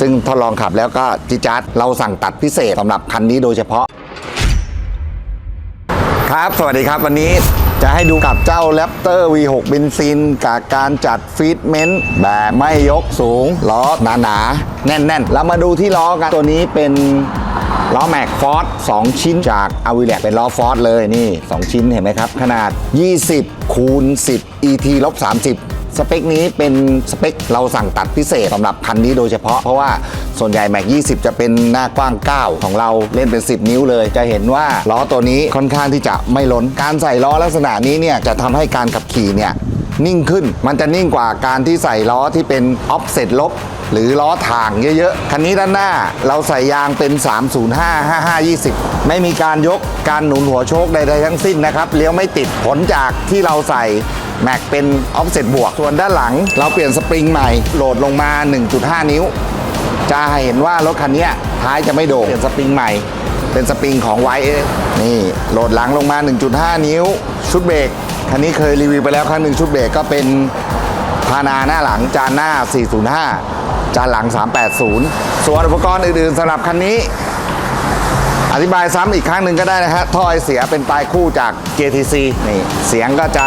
ซึ่งทดลองขับแล้วก็จิจาร์ดเราสั่งตัดพิเศษสำหรับคันนี้โดยเฉพาะ ครับ สวัสดีครับวันนี้จะให้ดูกับเจ้า Raptor V6 เบนซินกับการจัดฟีดเมนต์แบบไม่ยกสูง ล้อหนาๆแน่นๆเรามาดูที่ล้อกัน ตัวนี้เป็นล้อแม็กฟอร์ด2ชิ้นจากอ v i l ลเป็นล้อฟอร์ดเลยนี่ 2 ชิ้นเห็นไหมครับ ขนาด 20คูณ10 ET ลบ30 สเปคนี้เป็นสเปคเราสั่งตัดพิเศษสำหรับคันนี้โดยเฉพาะเพราะว่าส่วนใหญ่แม็ก20 จะเป็นหน้ากว้าง 9 ของเราเล่นเป็น 10 นิ้วเลย จะเห็นว่าล้อตัวนี้ค่อนข้างที่จะไม่ล้น การใส่ล้อลักษณะนี้เนี่ยจะทำให้การขับขี่เนี่ย นิ่งขึ้น มันจะนิ่งกว่าการที่ใส่ล้อที่เป็นออฟเซตลบ หรือล้อถ่างเยอะๆ คันนี้ด้านหน้าเราใส่ยางเป็น 305 5520 ไม่มีการยกการหนุนหัวโชคใดๆทั้งสิ้นนะครับเลี้ยวไม่ติดผลจากที่เราใส่แม็กเป็นออฟเซตบวก ส่วนด้านหลัง เราเปลี่ยนสปริงใหม่โหลดลงมา 1.5 นิ้ว จะเห็นว่ารถคันนี้ท้ายจะไม่โด่งเปลี่ยนสปริงใหม่ เป็นสปริงของไวนี่โหลดหลังลงมา 1.5 นิ้ว ชุดเบรก คันนี้เคยรีวิวไปแล้วครั้งหนึ่งชุดเบรกก็เป็นพานาหน้าหลังจานหน้า 405 จานหลัง 380 ส่วนอุปกรณ์อื่นๆสำหรับคันนี้ อธิบายซ้ำอีกครั้งหนึ่งก็ได้นะฮะท่อไอเสียเป็นปลายคู่จาก JTC นี่เสียงก็จะ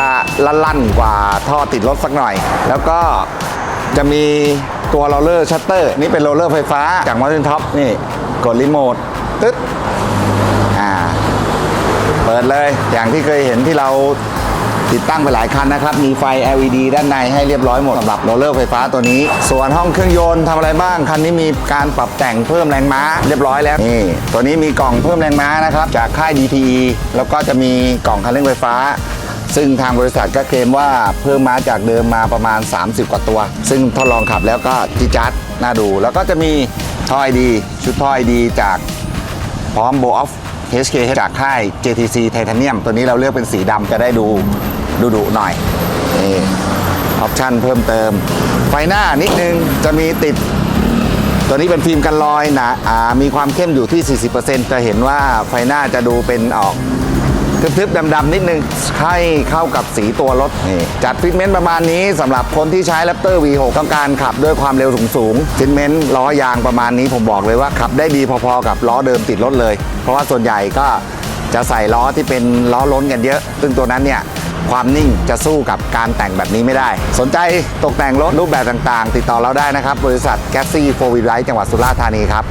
ลั่นๆกว่าท่อติดรถสักหน่อย แล้วก็จะมีตัวโรลเลอร์ชัตเตอร์ นี่เป็นโรลเลอร์ไฟฟ้าจากมอเตอร์ท็อปนี่กดรีโมทตึ๊ดอ่าเปิดเลยอย่างที่เคยเห็นที่เรา ติดตั้งไปหลายคันนะครับ มีไฟ LED ด้านในให้เรียบร้อยหมดสำหรับโรลเลอร์ไฟฟ้าตัวนี้ ส่วนห้องเครื่องยนต์ทำอะไรบ้าง คันนี้มีการปรับแต่งเพิ่มแรงม้าเรียบร้อยแล้ว นี่ ตัวนี้มีกล่องเพิ่มแรงม้านะครับ จากค่าย DTE แล้วก็จะมีกล่องคันเร่งไฟฟ้าซึ่งทางบริษัทก็เคลมว่าเพิ่มมาจากเดิมมาประมาณ 30 กว่าตัว ซึ่งทดลองขับแล้วก็จิจัดน่าดู แล้วก็จะมีท่อ ID ชุดท่อ ID จากพร้อมโบออฟ HK จากค่าย JTC Titanium ตัวนี้เราเลือกเป็นสีดำจะได้ดู ดูดุหน่อยนี่ออปชั่นเพิ่มเติม ไฟหน้านิดนึงจะมีติด ตัวนี้เป็นฟิล์มกันรอยนะอ่ามีความเข้มอยู่ที่ 40%จะเห็นว่าไฟหน้าจะดูเป็นออกทึบๆดำๆนิดนึงให้เข้ากับสีตัวรถนี่จัดฟิตเมนต์ประมาณนี้สำหรับคนที่ใช้ Raptor V6 ต้องการขับด้วยความเร็วสูงๆฟิตเมนต์ล้อยางประมาณนี้ผมบอกเลยว่าขับได้ดีพอๆกับล้อเดิมติดรถเลย เพราะว่าส่วนใหญ่ก็จะใส่ล้อที่เป็นล้อล้นกันเยอะ ซึ่งตัวนั้นเนี่ย ความนิ่งจะสู้กับการแต่งแบบนี้ไม่ได้ สนใจตกแต่งรถรูปแบบต่างๆ ติดต่อเราได้นะครับ บริษัทแกสซี่โฟวีไลท์จังหวัดสุราษฎร์ธานีครับ